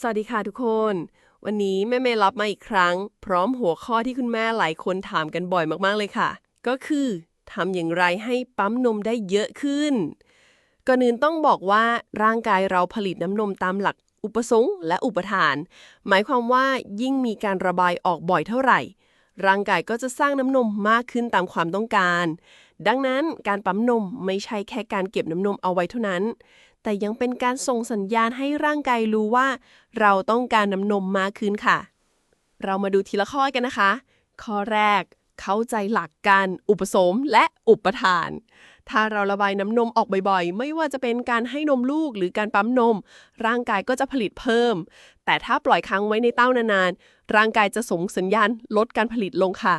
สวัสดีค่ะทุกคน วันนี้แม่เมย์รับมาอีกครั้ง พร้อมหัวข้อที่คุณแม่หลายคนถามกันบ่อยมากๆเลยค่ะ ก็คือทำอย่างไรให้ปั๊มนมได้เยอะขึ้น ก่อนอื่นต้องบอกว่าร่างกายเราผลิตน้ำนมตามหลักอุปสงค์และอุปทาน หมายความว่ายิ่งมีการระบายออกบ่อยเท่าไหร่ ร่างกายก็จะสร้างน้ำนมมากขึ้นตามความต้องการ ดังนั้นการปั๊มนมไม่ใช่แค่การเก็บน้ำนมเอาไว้เท่านั้น แต่ยังเป็นการส่งสัญญาณให้ร่างกายรู้ว่า เราต้องการน้ำนมมากขึ้นค่ะ เรามาดูทีละข้อกันนะคะ ข้อแรก เข้าใจหลักการอุปสมและอุปทาน ถ้าเราระบายน้ำนมออกบ่อยๆ ไม่ว่าจะเป็นการให้นมลูกหรือการปั๊มนม ร่างกายก็จะผลิตเพิ่ม แต่ถ้าปล่อยค้างไว้ในเต้านานๆ ร่างกายจะส่งสัญญาณลดการผลิตลงค่ะ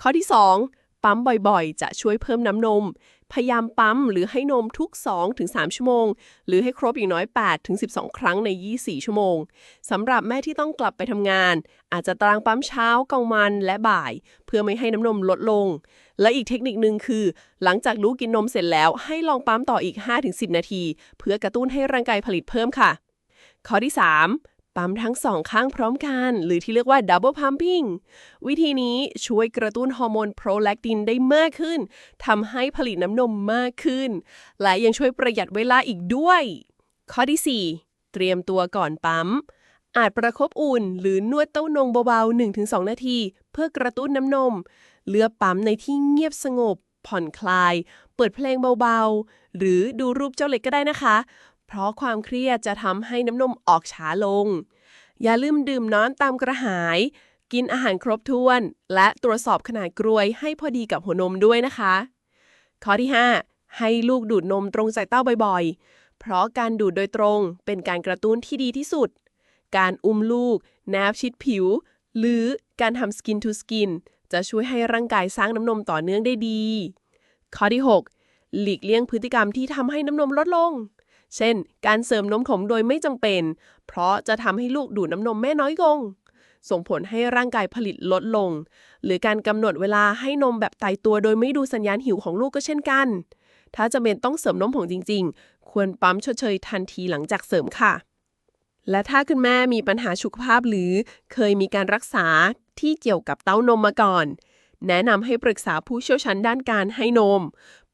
ข้อที่ 2ปั๊มบ่อยๆ จะช่วยเพิ่มน้ำนม พยายามปั๊มหรือให้นมทุก 2-3 ชั่วโมง หรือให้ครบอย่างน้อย 8-12 ครั้งใน 24 ชั่วโมงสำหรับแม่ที่ต้องกลับไปทำงาน อาจจะตารางปั๊มเช้ากลางวันและบ่าย เพื่อไม่ให้น้ำนมลดลง และอีกเทคนิคหนึ่งคือ หลังจากลูกกินนมเสร็จแล้ว ให้ลองปั๊มต่ออีก 5-10 นาที เพื่อกระตุ้นให้ร่างกายผลิตเพิ่มค่ะ ข้อที่ 3 ปั๊มทั้งสองข้างพร้อมกัน หรือที่เรียกว่า double pumping วิธีนี้ช่วยกระตุ้นฮอร์โมนโปรแลคตินได้มากขึ้นทำให้ผลิตน้ำนมมากขึ้น และยังช่วยประหยัดเวลาอีกด้วย ข้อที่ 4 เตรียมตัวก่อนปั๊ม อาจประคบอุ่น หรือนวดเต้านมเบาๆ 1-2 นาที เพื่อกระตุ้นน้ำนม เลือกปั๊มในที่เงียบสงบ ผ่อนคลาย เปิดเพลงเบาๆ หรือดูรูปเจ้าเล็กก็ได้นะคะ เพราะความเครียดจะทำให้น้ำนมออกช้าลง อย่าลืมดื่มน้ำตามกระหาย กินอาหารครบถ้วน และตรวจสอบขนาดกรวยให้พอดีกับหัวนมด้วยนะคะ ข้อที่ 5 ให้ลูกดูดนมตรงสายเต้าบ่อยๆ เพราะการดูดโดยตรงเป็นการกระตุ้นที่ดีที่สุด การอุ้มลูก แนบชิดผิว หรือการทำ skin to skin จะช่วยให้ร่างกายสร้างน้ำนมต่อเนื่องได้ดี ข้อที่ 6 หลีกเลี่ยงพฤติกรรมที่ทำให้น้ำนมลดลง เช่น การเสริมนมขมโดยไม่จำเป็น เพราะจะทำให้ลูกดูดน้ำนมแม่น้อยลง ส่งผลให้ร่างกายผลิตลดลง หรือการกำหนดเวลาให้นมแบบตายตัวโดยไม่ดูสัญญาณหิวของลูกก็เช่นกัน ถ้าจะเป็นต้องเสริมนมผงจริง ๆ ควรปั๊มชดเชยทันทีหลังจากเสริมค่ะและถ้าคุณแม่มีปัญหาสุขภาพหรือเคยมีการรักษาที่เกี่ยวกับเต้านมมาก่อน แนะนำให้ปรึกษาผู้เชี่ยวชาญด้านการให้นม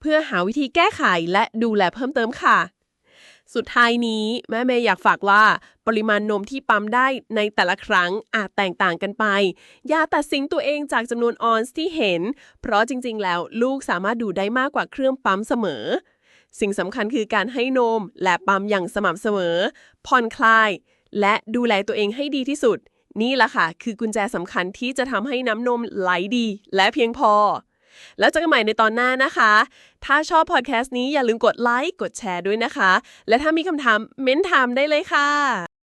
เพื่อหาวิธีแก้ไขและดูแลเพิ่มเติมค่ะ สุดท้ายนี้แม่เมย์อยากฝากว่าปริมาณนมที่ปั๊มได้ในแต่ละครั้งอาจแตกต่างกันไป อย่าตัดสินตัวเองจากจำนวนออนซ์ที่เห็น เพราะจริง ๆ แล้วลูกสามารถดูได้มากกว่าเครื่องปั๊มเสมอ สิ่งสำคัญคือการให้นมและปั๊มอย่างสม่ำเสมอ ผ่อนคลาย และดูแลตัวเองให้ดีที่สุด นี่แหละค่ะ คือกุญแจสำคัญที่จะทำให้น้ำนมไหลดี และเพียงพอ แล้วเจอกันใหม่ในตอนหน้านะคะ ถ้าชอบพอดแคสต์นี้อย่าลืมกดไลค์กดแชร์ด้วยนะคะ และถ้ามีคำถามเม้นถามได้เลยค่ะ